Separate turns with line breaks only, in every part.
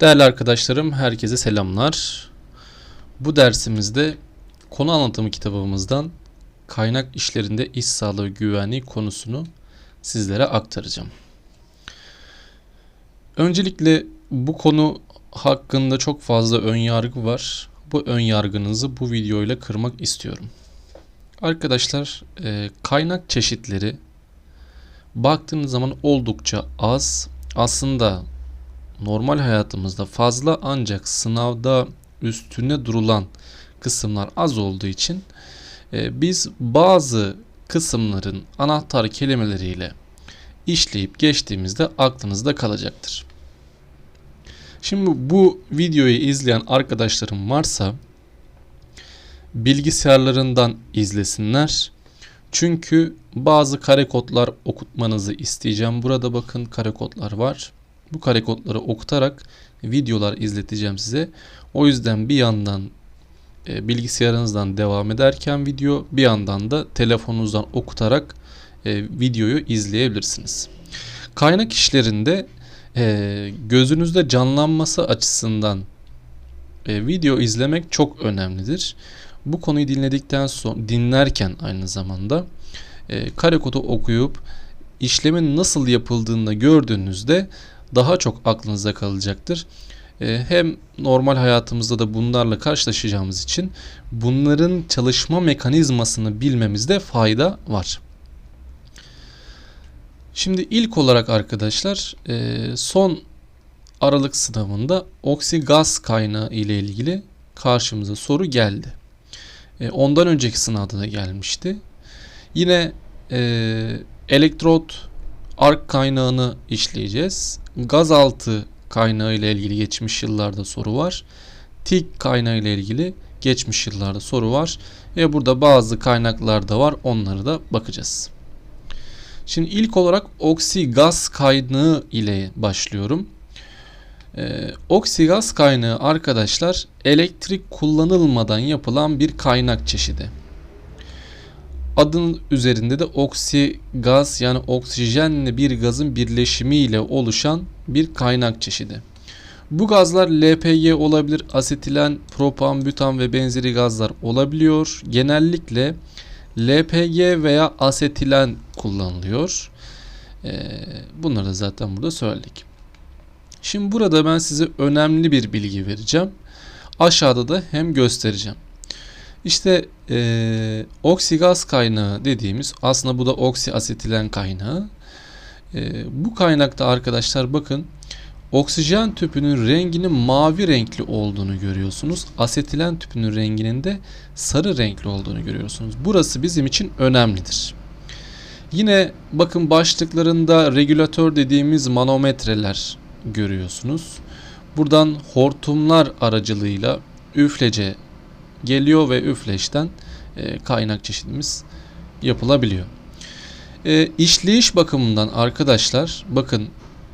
Değerli arkadaşlarım, herkese selamlar. Bu dersimizde konu anlatımı kitabımızdan kaynak işlerinde iş sağlığı güvenliği konusunu sizlere aktaracağım. Öncelikle bu konu hakkında çok fazla ön yargı var. Bu ön yargınızı bu videoyla kırmak istiyorum. Arkadaşlar, e, kaynak çeşitleri baktığınız zaman oldukça az. Aslında normal hayatımızda fazla ancak sınavda üstüne durulan kısımlar az olduğu için e, biz bazı kısımların anahtar kelimeleriyle işleyip geçtiğimizde aklınızda kalacaktır. Şimdi bu videoyu izleyen arkadaşlarım varsa bilgisayarlarından izlesinler. Çünkü bazı kare kodlar okutmanızı isteyeceğim. Burada bakın kare kodlar var. Bu kare kodları okutarak videolar izleteceğim size. O yüzden bir yandan e, bilgisayarınızdan devam ederken video bir yandan da telefonunuzdan okutarak e, videoyu izleyebilirsiniz. Kaynak işlerinde e, gözünüzde canlanması açısından e, video izlemek çok önemlidir. Bu konuyu dinledikten sonra dinlerken aynı zamanda e, kare kodu okuyup işlemin nasıl yapıldığını gördüğünüzde daha çok aklınıza kalacaktır. E, hem normal hayatımızda da bunlarla karşılaşacağımız için bunların çalışma mekanizmasını bilmemizde fayda var. Şimdi ilk olarak arkadaşlar e, son Aralık sınavında oksigaz kaynağı ile ilgili karşımıza soru geldi. E, ondan önceki sınavda da gelmişti. Yine e, elektrot ark kaynağını işleyeceğiz. Gazaltı kaynağı ile ilgili geçmiş yıllarda soru var. Tik kaynağı ile ilgili geçmiş yıllarda soru var. Ve burada bazı kaynaklar da var. Onları da bakacağız. Şimdi ilk olarak oksigaz kaynağı ile başlıyorum. Ee, oksigaz kaynağı arkadaşlar elektrik kullanılmadan yapılan bir kaynak çeşidi. Adının üzerinde de oksigaz yani oksijenle bir gazın birleşimi ile oluşan bir kaynak çeşidi. Bu gazlar LPG olabilir, asetilen, propan, bütan ve benzeri gazlar olabiliyor. Genellikle LPG veya asetilen kullanılıyor. Ee, bunları da zaten burada söyledik. Şimdi burada ben size önemli bir bilgi vereceğim. Aşağıda da hem göstereceğim. İşte e, oksigaz kaynağı dediğimiz aslında bu da oksiasetilen kaynağı. E, bu kaynakta arkadaşlar bakın oksijen tüpünün renginin mavi renkli olduğunu görüyorsunuz. Asetilen tüpünün renginin de sarı renkli olduğunu görüyorsunuz. Burası bizim için önemlidir. Yine bakın başlıklarında regülatör dediğimiz manometreler görüyorsunuz. Buradan hortumlar aracılığıyla üflece geliyor ve üfleşten e, kaynak çeşidimiz yapılabiliyor. E, işleyiş bakımından arkadaşlar bakın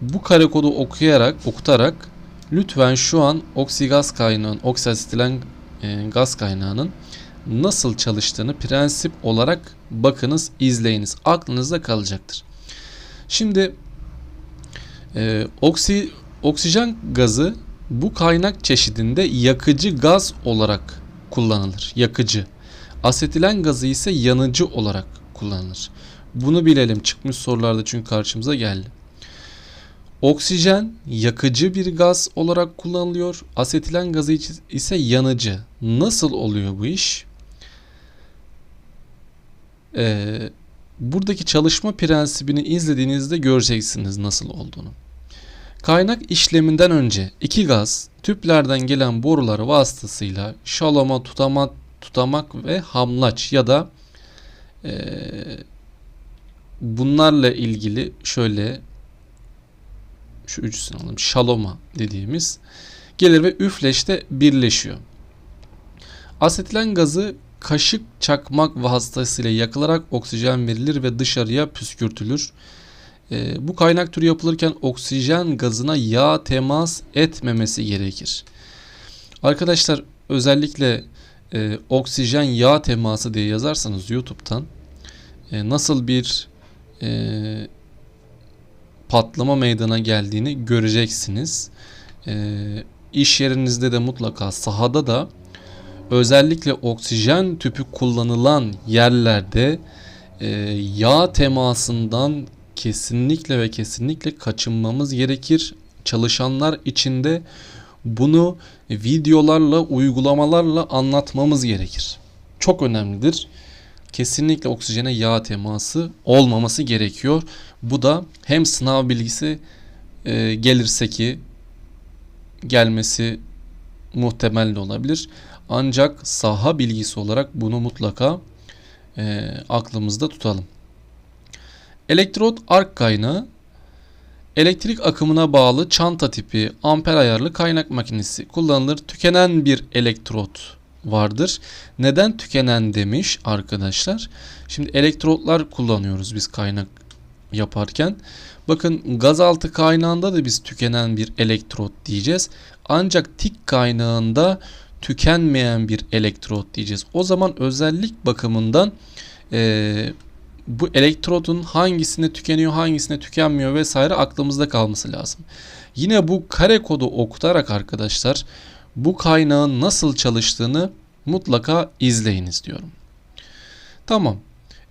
bu kare kodu okuyarak okutarak lütfen şu an oksigaz kaynağın oksasitilen e, gaz kaynağının nasıl çalıştığını prensip olarak bakınız izleyiniz aklınızda kalacaktır. Şimdi e, oksi, oksijen gazı bu kaynak çeşidinde yakıcı gaz olarak kullanılır. Yakıcı. Asetilen gazı ise yanıcı olarak kullanılır. Bunu bilelim çıkmış sorularda çünkü karşımıza geldi. Oksijen yakıcı bir gaz olarak kullanılıyor. Asetilen gazı ise yanıcı. Nasıl oluyor bu iş? Ee, buradaki çalışma prensibini izlediğinizde göreceksiniz nasıl olduğunu. Kaynak işleminden önce iki gaz tüplerden gelen borular vasıtasıyla şaloma, tutamak, tutamak ve hamlaç ya da e, bunlarla ilgili şöyle şu üçüsünü alalım. Şaloma dediğimiz gelir ve üfleşte birleşiyor. Asetilen gazı kaşık çakmak vasıtasıyla yakılarak oksijen verilir ve dışarıya püskürtülür. E, bu kaynak türü yapılırken oksijen gazına yağ temas etmemesi gerekir. Arkadaşlar özellikle e, oksijen yağ teması diye yazarsanız YouTube'dan e, nasıl bir e, patlama meydana geldiğini göreceksiniz. e, iş yerinizde de mutlaka sahada da özellikle oksijen tüpü kullanılan yerlerde e, yağ temasından kesinlikle ve kesinlikle kaçınmamız gerekir. Çalışanlar içinde bunu videolarla, uygulamalarla anlatmamız gerekir. Çok önemlidir. Kesinlikle oksijene yağ teması olmaması gerekiyor. Bu da hem sınav bilgisi e, gelirse ki gelmesi muhtemel de olabilir. Ancak saha bilgisi olarak bunu mutlaka e, aklımızda tutalım. Elektrot ark kaynağı elektrik akımına bağlı çanta tipi amper ayarlı kaynak makinesi kullanılır. Tükenen bir elektrot vardır. Neden tükenen demiş arkadaşlar? Şimdi elektrotlar kullanıyoruz biz kaynak yaparken. Bakın gazaltı kaynağında da biz tükenen bir elektrot diyeceğiz. Ancak tik kaynağında tükenmeyen bir elektrot diyeceğiz. O zaman özellik bakımından e, bu elektrodun hangisine tükeniyor hangisine tükenmiyor vesaire aklımızda kalması lazım. Yine bu kare kodu okutarak arkadaşlar bu kaynağın nasıl çalıştığını mutlaka izleyiniz diyorum. Tamam.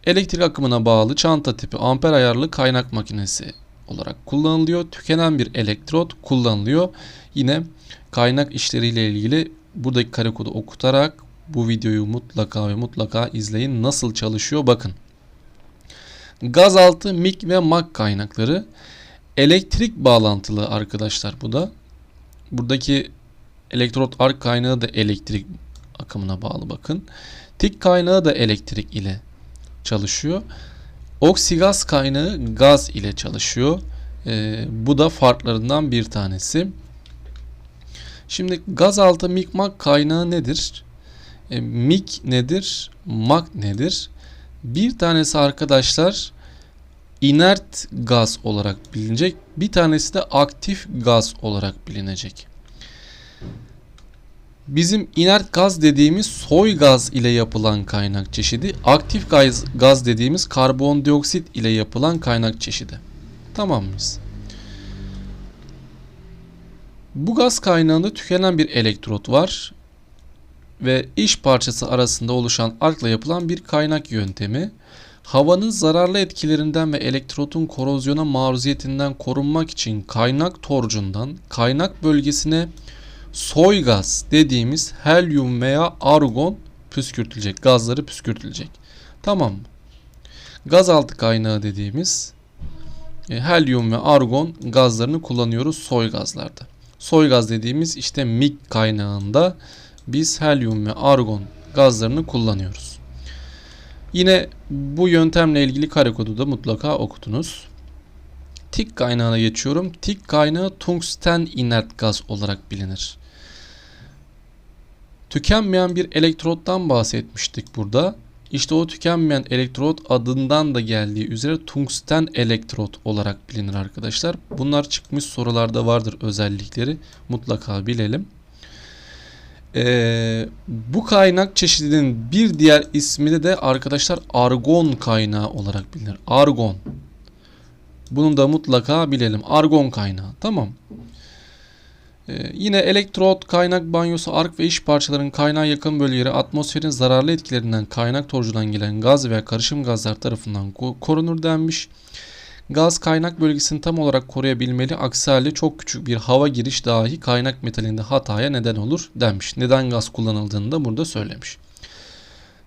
Elektrik akımına bağlı çanta tipi amper ayarlı kaynak makinesi olarak kullanılıyor. Tükenen bir elektrot kullanılıyor. Yine kaynak işleriyle ilgili buradaki kare kodu okutarak bu videoyu mutlaka ve mutlaka izleyin. Nasıl çalışıyor bakın. Gazaltı, mik ve mak kaynakları elektrik bağlantılı arkadaşlar bu da. Buradaki elektrot ark kaynağı da elektrik akımına bağlı bakın. Tik kaynağı da elektrik ile çalışıyor. Oksigaz kaynağı gaz ile çalışıyor. Ee, bu da farklarından bir tanesi. Şimdi gaz altı mikmak kaynağı nedir? E, mik nedir? Mak nedir? Bir tanesi arkadaşlar inert gaz olarak bilinecek. Bir tanesi de aktif gaz olarak bilinecek. Bizim inert gaz dediğimiz soy gaz ile yapılan kaynak çeşidi. Aktif gaz, gaz dediğimiz karbondioksit ile yapılan kaynak çeşidi. Tamam mıyız? Bu gaz kaynağında tükenen bir elektrot var ve iş parçası arasında oluşan arkla yapılan bir kaynak yöntemi. Havanın zararlı etkilerinden ve elektrotun korozyona maruziyetinden korunmak için kaynak torcundan kaynak bölgesine soy dediğimiz helyum veya argon püskürtülecek. Gazları püskürtülecek. Tamam mı? Gaz altı kaynağı dediğimiz e, helyum ve argon gazlarını kullanıyoruz soy gazlarda. Dediğimiz işte mik kaynağında biz helyum ve argon gazlarını kullanıyoruz. Yine bu yöntemle ilgili kare kodu da mutlaka okutunuz. Tik kaynağına geçiyorum. Tik kaynağı tungsten inert gaz olarak bilinir. Tükenmeyen bir elektrottan bahsetmiştik burada. İşte o tükenmeyen elektrot adından da geldiği üzere tungsten elektrot olarak bilinir arkadaşlar. Bunlar çıkmış sorularda vardır özellikleri. Mutlaka bilelim. Ee, bu kaynak çeşidinin bir diğer ismi de de arkadaşlar argon kaynağı olarak bilinir. Argon. Bunu da mutlaka bilelim. Argon kaynağı. Tamam. Ee, yine elektrot, kaynak banyosu, ark ve iş parçalarının kaynağı yakın bölgeleri atmosferin zararlı etkilerinden kaynak torcudan gelen gaz veya karışım gazlar tarafından korunur denmiş. Gaz kaynak bölgesini tam olarak koruyabilmeli. Aksi halde çok küçük bir hava giriş dahi kaynak metalinde hataya neden olur denmiş. Neden gaz kullanıldığını da burada söylemiş.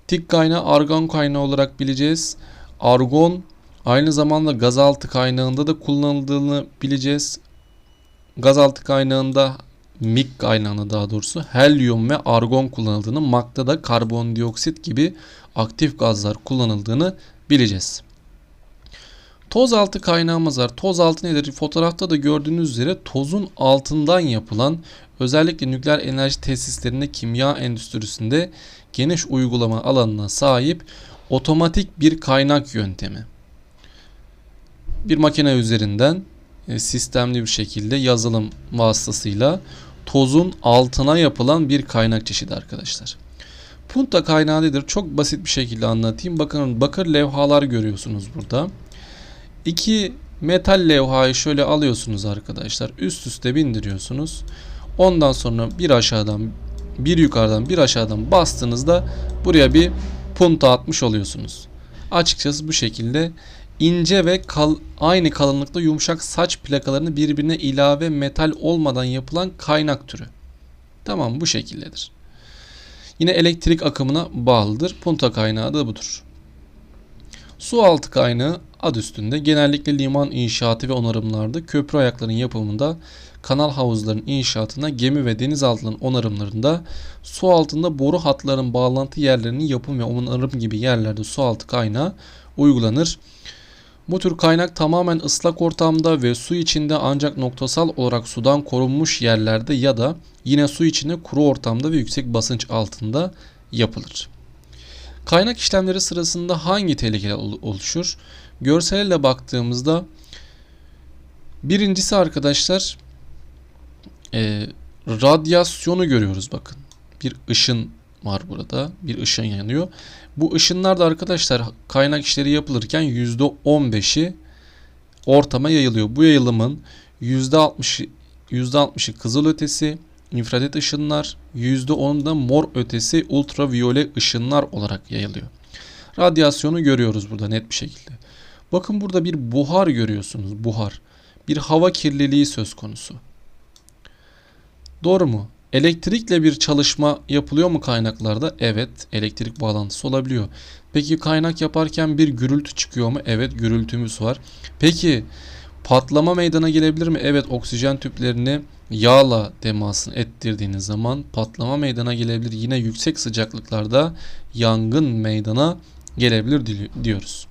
Tik kaynağı argon kaynağı olarak bileceğiz. Argon aynı zamanda gazaltı kaynağında da kullanıldığını bileceğiz. Gazaltı kaynağında mik kaynağında daha doğrusu helyum ve argon kullanıldığını, makta da karbondioksit gibi aktif gazlar kullanıldığını bileceğiz. Toz altı kaynağımız var. Toz altı nedir? Fotoğrafta da gördüğünüz üzere tozun altından yapılan özellikle nükleer enerji tesislerinde kimya endüstrisinde geniş uygulama alanına sahip otomatik bir kaynak yöntemi. Bir makine üzerinden e, sistemli bir şekilde yazılım vasıtasıyla tozun altına yapılan bir kaynak çeşidi arkadaşlar. Punta kaynağı nedir? Çok basit bir şekilde anlatayım. Bakın bakır levhalar görüyorsunuz burada. İki Metal levhayı şöyle alıyorsunuz arkadaşlar. Üst üste bindiriyorsunuz. Ondan sonra bir aşağıdan bir yukarıdan bir aşağıdan bastığınızda buraya bir punta atmış oluyorsunuz. Açıkçası bu şekilde ince ve kal aynı kalınlıkta yumuşak saç plakalarını birbirine ilave metal olmadan yapılan kaynak türü. Tamam bu şekildedir. Yine elektrik akımına bağlıdır. Punta kaynağı da budur. Su altı kaynağı ad üstünde genellikle liman inşaatı ve onarımlarda, köprü ayaklarının yapımında, kanal havuzlarının inşaatında, gemi ve denizaltının onarımlarında, su altında boru hatlarının bağlantı yerlerinin yapım ve onarım gibi yerlerde su altı kaynağı uygulanır. Bu tür kaynak tamamen ıslak ortamda ve su içinde ancak noktasal olarak sudan korunmuş yerlerde ya da yine su içinde kuru ortamda ve yüksek basınç altında yapılır. Kaynak işlemleri sırasında hangi tehlikeler ol- oluşur? Görselle baktığımızda birincisi arkadaşlar e, radyasyonu görüyoruz bakın. Bir ışın var burada. Bir ışın yanıyor. Bu ışınlar da arkadaşlar kaynak işleri yapılırken %15'i ortama yayılıyor. Bu yayılımın %60'ı %60'ı kızıl ötesi, infrared ışınlar, %10'u da mor ötesi ultraviyole ışınlar olarak yayılıyor. Radyasyonu görüyoruz burada net bir şekilde. Bakın burada bir buhar görüyorsunuz. Buhar. Bir hava kirliliği söz konusu. Doğru mu? Elektrikle bir çalışma yapılıyor mu kaynaklarda? Evet, elektrik bağlantısı olabiliyor. Peki kaynak yaparken bir gürültü çıkıyor mu? Evet, gürültümüz var. Peki patlama meydana gelebilir mi? Evet, oksijen tüplerini yağla temasını ettirdiğiniz zaman patlama meydana gelebilir. Yine yüksek sıcaklıklarda yangın meydana gelebilir diyoruz.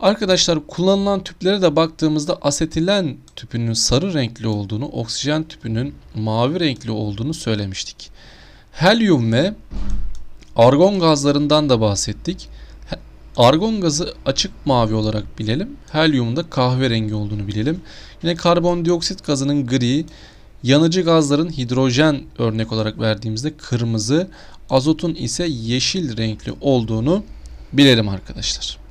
Arkadaşlar kullanılan tüplere de baktığımızda asetilen tüpünün sarı renkli olduğunu, oksijen tüpünün mavi renkli olduğunu söylemiştik. Helyum ve argon gazlarından da bahsettik. Argon gazı açık mavi olarak bilelim. Helyumun da kahverengi olduğunu bilelim. Yine karbondioksit gazının gri, yanıcı gazların hidrojen örnek olarak verdiğimizde kırmızı, azotun ise yeşil renkli olduğunu bilelim arkadaşlar.